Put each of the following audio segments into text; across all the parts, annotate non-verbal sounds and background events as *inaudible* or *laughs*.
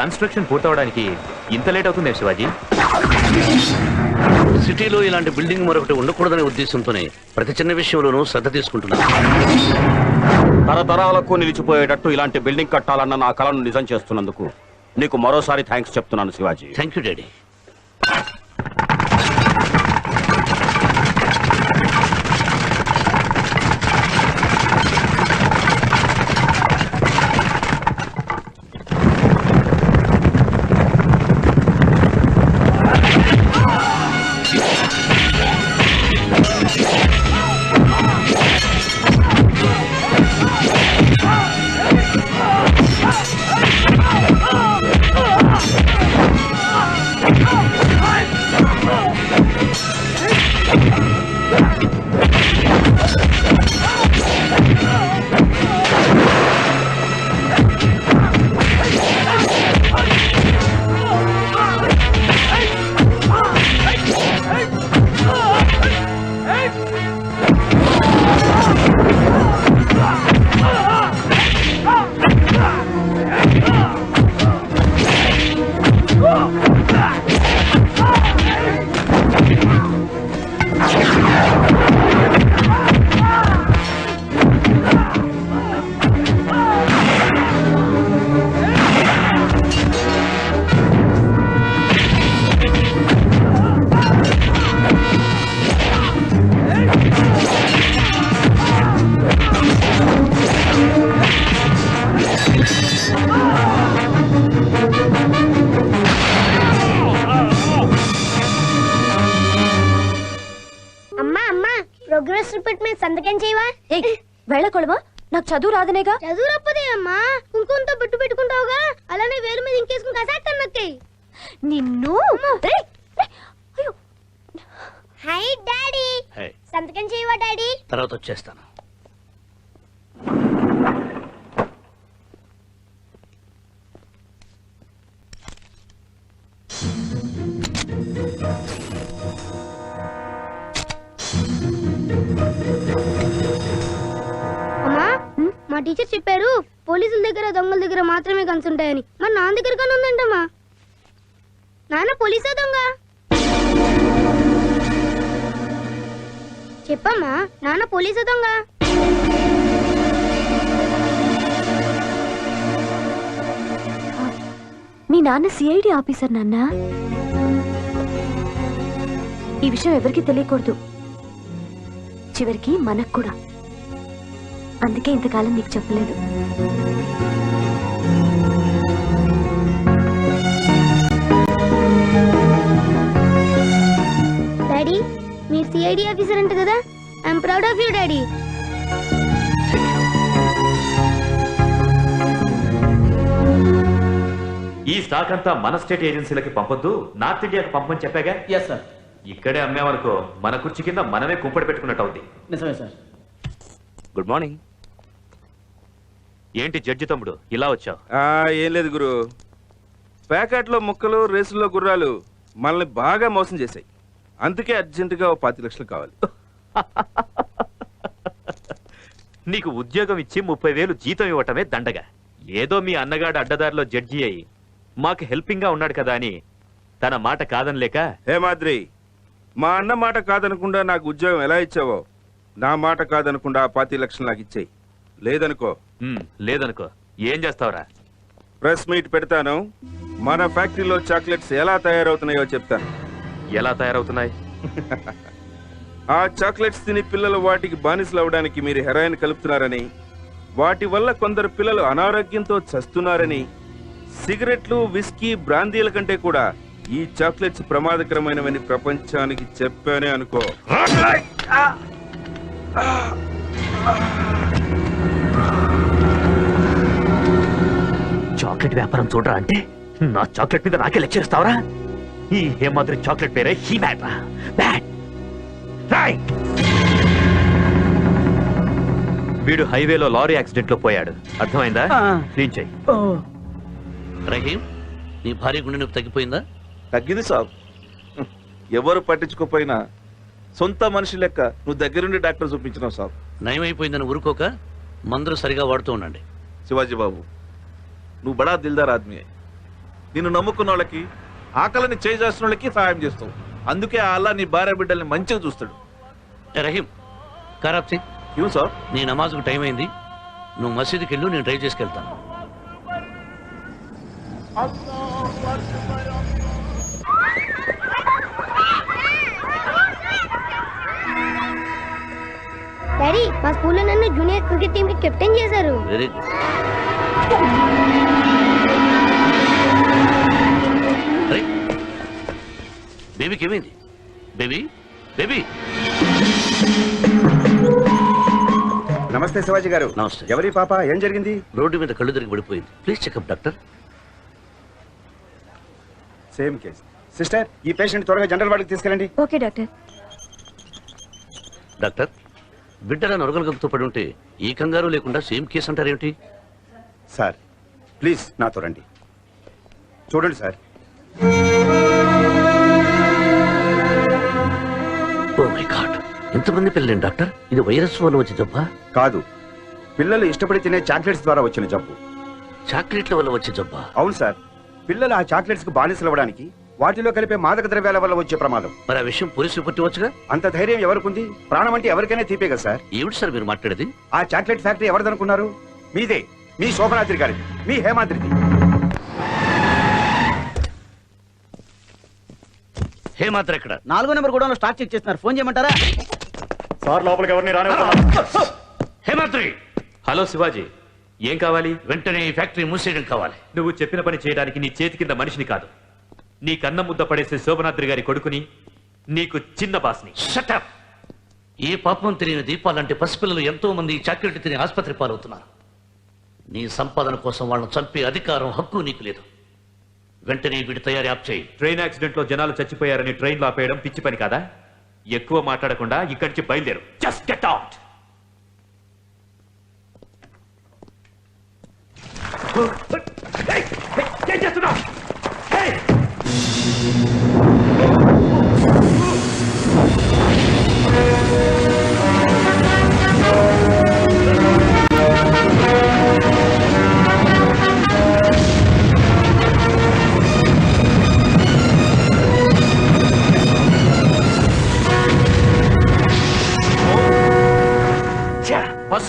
Construction పూర్తవడానికి ఇంత late అవుతుంది శివాజీ? సిటీలో ఇలాంటి బిల్డింగ్ మరొకటి ఉండకూడదనే ఉద్దేశంతోనే ప్రతి చిన్న విషయంలోనూ శ్రద్ధ తీసుకుంటున్నాను. తరతరాలకు నిలిచిపోయేటట్టు ఇలాంటి బిల్డింగ్ కట్టాలన్న నా కలను నిజం చేస్తున్నందుకు నీకు మరోసారి థ్యాంక్స్ చెప్తున్నాను Shivaji. Thank you daddy. Progress report మీద సంతకం చేయవా? వెళ్ళకూడవా నాకు చదువు రాదనేగా. చదువు రప్పదే అమ్మా. కుంకుమంతో బొట్టు పెట్టుకుంటావుగా? అలానే వేలు మీద ఇంకేసుకుని కసాక్తాను నొక్కి నిన్ను? రేయ్, రేయ్, అయ్యో. Hi daddy. సంతకం చేయవా డాడీ? తర్వాత వచ్చేస్తాను. టీచర్ చెప్పారు పోలీసుల దగ్గర దొంగల దగ్గర మాత్రమే గన్స్ ఉంటాయని. మరి నాన్న దగ్గర కానీ ఉందంటమ్మా. నాన్న పోలీసా దొంగ? చెప్పమ్మా నాన్న పోలీసా దొంగ? మీ నాన్న సిఐడి ఆఫీసర్ నాన్న. ఈ విషయం ఎవరికి తెలియకూడదు. చివరికి మనకు కూడా. అందుకే ఇంతకాలం నీకు చెప్పలేదు. డాడీ మీరు సిఐడి ఆఫీసర్ అంట కదా? I'm proud of you daddy. ఈ స్టాక్ అంతా మన స్టేట్ ఏజెన్సీలకి పంపొద్దు నార్త్ ఇండియాకి పంపని చెప్పాగా? ఎస్ సార్ ఇక్కడే అమ్మేమనుకో మన కుర్చీ కింద మనమే కుంపడి పెట్టుకున్నట్టు అవుద్ది. నిజమే సార్ గుడ్ మార్నింగ్ ఏంటి జడ్జి తమ్ముడు? ఇలా వచ్చావు? ఆ, ఏం లేదు గురు. ప్యాకెట్లో ముక్కలు రేసుల్లో గుర్రాలు మనల్ని బాగా మోసం చేశాయి. అందుకే అర్జెంటుగా ఓ పాతి లక్షలు కావాలి. *laughs* నీకు ఉద్యోగం ఇచ్చి ముప్పై వేలు జీతం ఇవ్వటమే దండగా. ఏదో మీ అన్నగాడు అడ్డదారిలో జడ్జి అయి మాకు హెల్పింగ్గా ఉన్నాడు కదా అని తన మాట కాదనలేక? హే మాద్రి మా అన్న మాట కాదనకుండా నాకు ఉద్యోగం ఎలా ఇచ్చావో నా మాట కాదనకుండా ఆ పాతి లక్షలు నాకు ఇచ్చేయి. లేదనుకో "ఉమ్, లేదనుకో ఏం చేస్తావురా? ప్రెస్ మీట్ పెడతాను. మన ఫ్యాక్టరీలో చాక్లెట్స్ ఎలా తయారవుతున్నాయో చెప్తాను. ఎలా తయారవుతున్నాయి? ఆ చాక్లెట్స్ తిని పిల్లలు వాటికి బానిసలు అవడానికి మీరు హెరాయిన్ కలుపుతున్నారని వాటి వల్ల కొందరు పిల్లలు అనారోగ్యంతో చస్తున్నారని సిగరెట్లు విస్కీ బ్రాందీల కంటే కూడా ఈ చాక్లెట్స్ ప్రమాదకరమైనవని ప్రపంచానికి చెప్పానే అనుకో. చాక్లెట్ వ్యాపారం చూడరా అంటే? నా చాక్లెట్ మీద నాకే లెక్చర్ ఇస్తావరా? ఈ హేమాద్రి చాక్లెట్ పేరే హీ బ్యాట్ బ్యాట్ రాయ్ వీడు హైవేలో లారీ యాక్సిడెంట్లో పోయాడు. అర్థమైందా? క్లీన్ చెయ్యి రహీం నీ భార్య గుండె నొప్పి తగ్గిపోయిందా? తగ్గింది సాబ్. ఎవరు పట్టించుకోపోయినా సొంత మనిషి లెక్క నువ్వు దగ్గరుండి డాక్టర్ చూపించినావు సాబ్. నయమైపోయిందని ఊరుకోక మందులు సరిగా వాడుతూ ఉండండి. శివాజీ బాబు నువ్వు బడా దిల్దార్ ఆద్మీ నిన్ను నమ్ముకున్న వాళ్ళకి ఆకలిని చేసిన వాళ్ళకి సహాయం చేస్తావు. అందుకే ఆ అల్లా నీ భార్య బిడ్డల్ని మంచిగా చూస్తాడు. రహీం ఖరాబ్ సింగ్ ఏం సార్? నీ నమాజ్కు టైం అయింది. నువ్వు మసీదుకి వెళ్ళు నేను డ్రైవ్ చేసుకెళ్తాను. డాడీ మా స్కూల్లో నన్ను జూనియర్ క్రికెట్ టీం కి కెప్టెన్ చేశారు. Very good. *laughs* బేబీకి ఏమైంది బేబీ బేబీ. నమస్తే శివాజీ గారు. నమస్తే. ఎవరి పాప? ఏం జరిగింది? రోడ్డు మీద కళ్ళు తిరిగి పడిపోయింది. Please checkup doctor. Same case. Sister ఈ పేషెంట్ త్వరగా జనరల్ వార్డుకి తీసుకెళ్ళండి. Okay doctor. డాక్టర్ బిడ్డల నొరగలగలతో పడి ఉంటే ఈ కంగారు లేకుండా సేమ్ కేసు అంటారేమిటి? సార్ ప్లీజ్ నాతో రండి. చూడండి సార్. My God. ఎంతమంది పిల్లలేండి డాక్టర్? ఇది వైరస్ వల్ల వచ్చే జబ్బా? కాదు. పిల్లలు ఇష్టపడి తినే చాక్లెట్స్ ద్వారా వచ్చిన జబ్బు. చాక్లెట్ల వల్ల వచ్చే జబ్బా? అవును సార్. పిల్లలు ఆ చాక్లెట్స్కు బానిసలు అవ్వడానికి వాటిలో కలిపే మాదక ద్రవ్యాల వల్ల వచ్చే ప్రమాదం. మరి ఆ విషయం పోలీసులు పట్టివచ్చుగా అంత ధైర్యం ఎవరికుంది? ప్రాణం అంటే ఎవరికైనా తీపే కదా సార్? ఏమిటి సార్ మీరు మాట్లాడేది? ఆ చాక్లెట్ ఫ్యాక్టరీ ఎవరిదనుకున్నారు? మీదే. మీ శోభనాద్రి గారిది. మీ హేమాద్రిది. హేమాత్ర ఎక్కడ నాలుగో నెంబర్ కూడా స్టాక్ చెక్ చేస్తున్నారు. ఫోన్ చేయమంటారా? సార్ లోపలికి ఎవరిని రాని హేమాద్రి! హలో శివాజీ ఏం కావాలి? వెంటనే ఈ ఫ్యాక్టరీ మూసేయడం కావాలి. నువ్వు చెప్పిన పని చేయడానికి నీ చేతి కింద మనిషిని కాదు. నీ కన్న ముద్ద పడేసే శోభనాద్రి గారి కొడుకుని నీకు చిన్న బాస్ని. షటప్ ఏ పాపం తెలియని దీపాలంటే పసిపిల్లలు ఎంతో మంది చాక్లెట్ తిని ఆసుపత్రి పాలవుతున్నారు. నీ సంపాదన కోసం వాళ్ళని చంపే అధికారం హక్కు నీకు లేదు. వెంటనే వీడి తయారీ ఆప్ చేయి. ట్రైన్ యాక్సిడెంట్లో జనాలు చచ్చిపోయారని ట్రైన్లో ఆపేయడం పిచ్చి పని కాదా? ఎక్కువ మాట్లాడకుండా ఇక్కడి నుంచి బయలుదేరు జస్ట్ గెట్ అవుట్ ఏం చేస్తున్నావు?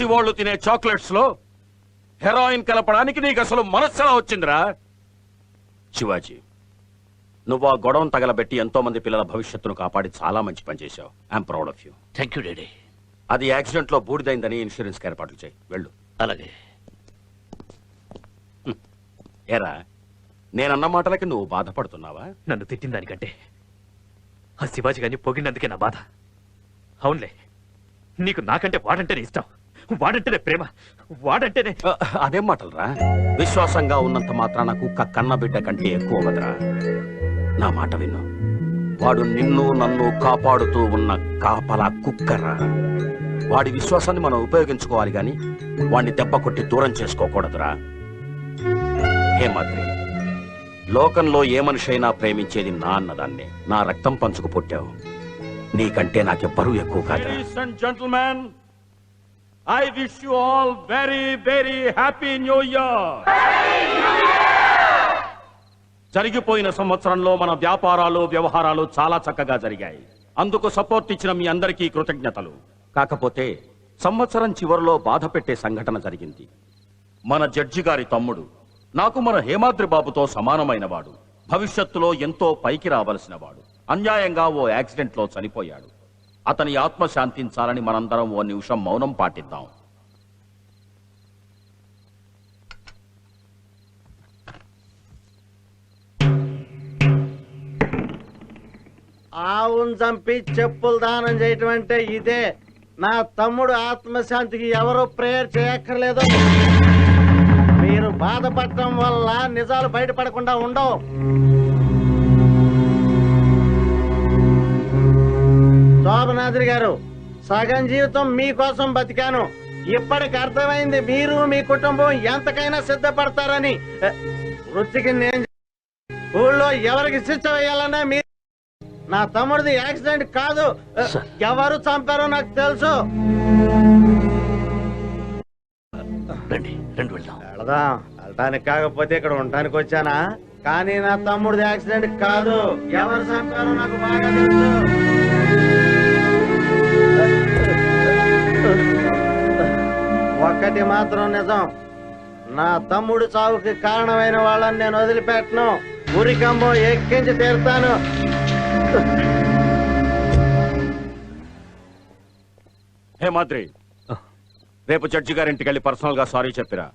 Hey! పసివాళ్ళు తినే చాక్లెట్స్లో హెరాయిన్ కలపడానికి నీకు అసలు మనస్సు ఎలా వచ్చిందిరా? శివాజీ నువ్వు ఆ గొడవను తగలబెట్టి ఎంతో మంది పిల్లల భవిష్యత్తును కాపాడి చాలా మంచి పని చేశావు. I'm proud of you thank you daddy అది యాక్సిడెంట్లో బూడిదైందని ఇన్సూరెన్స్ ఏర్పాట్లు చేయి. వెళ్ళు. అలాగే. ఏరా నేనన్న మాటలకి నువ్వు బాధపడుతున్నావా? నన్ను తిట్టిన దానికంటే ఆ శివాజీ గారిని పొగిడినందుకే నా బాధ. అవునులే నీకు నాకంటే వాడంటేనే ఇష్టం. వాడంటేనే ప్రేమ వాడంటేనే అదేం మాటలరా? విశ్వాసంగా ఉన్నంత మాత్రాన కుక్క కన్న బిడ్డ కంటే ఎక్కువ కదరా నా మాట విను. వాడు నిన్ను నన్ను కాపాడుతూ ఉన్న కాపలా కుక్కరా. వాడి విశ్వాసాన్ని మనం ఉపయోగించుకోవాలి గాని వాడిని దెబ్బ కొట్టి దూరం చేసుకోకూడదురా. హేమాద్రి లోకంలో ఏ మనిషి అయినా ప్రేమించేది నా అన్నదాన్నే. నా రక్తం పంచుకు పుట్టావు. నీకంటే నాకెవ్వరూ ఎక్కువ కాదురా. Gentlemen, I wish you all very, very happy new year. జరిగిపోయిన సంవత్సరంలో మన వ్యాపారాలు వ్యవహారాలు చాలా చక్కగా జరిగాయి. అందుకు సపోర్ట్ ఇచ్చిన మీ అందరికీ కృతజ్ఞతలు. కాకపోతే సంవత్సరం చివరిలో బాధ పెట్టే సంఘటన జరిగింది. మన జడ్జి గారి తమ్ముడు నాకు మన హేమాద్రి బాబుతో సమానమైనవాడు భవిష్యత్తులో ఎంతో పైకి రావలసిన వాడు. అన్యాయంగా ఓ యాక్సిడెంట్లో చనిపోయాడు. అతని ఆత్మ శాంతించాలని మనందరం ఓ నిమిషం మౌనం పాటిద్దాం. ఆవును చంపి చెప్పులు దానం చేయటం అంటే ఇదే. నా తమ్ముడు ఆత్మశాంతికి ఎవరు ప్రేయర్ చేయక్కర్లేదు. మీరు బాధపడటం వల్ల నిజాలు బయటపడకుండా ఉండవు. శోభనాద్రి గారు సగం జీవితం మీకోసం బతికాను. ఇప్పటికి అర్థమైంది మీరు మీ కుటుంబం ఎంతకైనా సిద్ధపడతారని. వృత్తికి నేను ఊళ్ళో ఎవరికి శిక్ష వేయాలన్నా మీరు నా తమ్ముడిది యాక్సిడెంట్ కాదు. ఎవరు చంపారో నాకు తెలుసు. రండి రండి వెళ్దాం. వెళదాం. వెళ్ళటానికి కాకపోతే ఇక్కడ ఉండటానికి వచ్చానా? కానీ నా తమ్ముడిది యాక్సిడెంట్ కాదు. ఎవరు చంపారో నాకు బాగా తెలుసు. ఒక్కటి మాత్రం నిజం. నా తమ్ముడు చావుకి కారణమైన వాళ్ళని నేను వదిలిపెట్టను. ఉరికంబం ఎక్కించి తీరుతాను. హే మాద్రి రేపు జడ్జి గారింటికి వెళ్ళి పర్సనల్గా సారీ చెప్పిరా.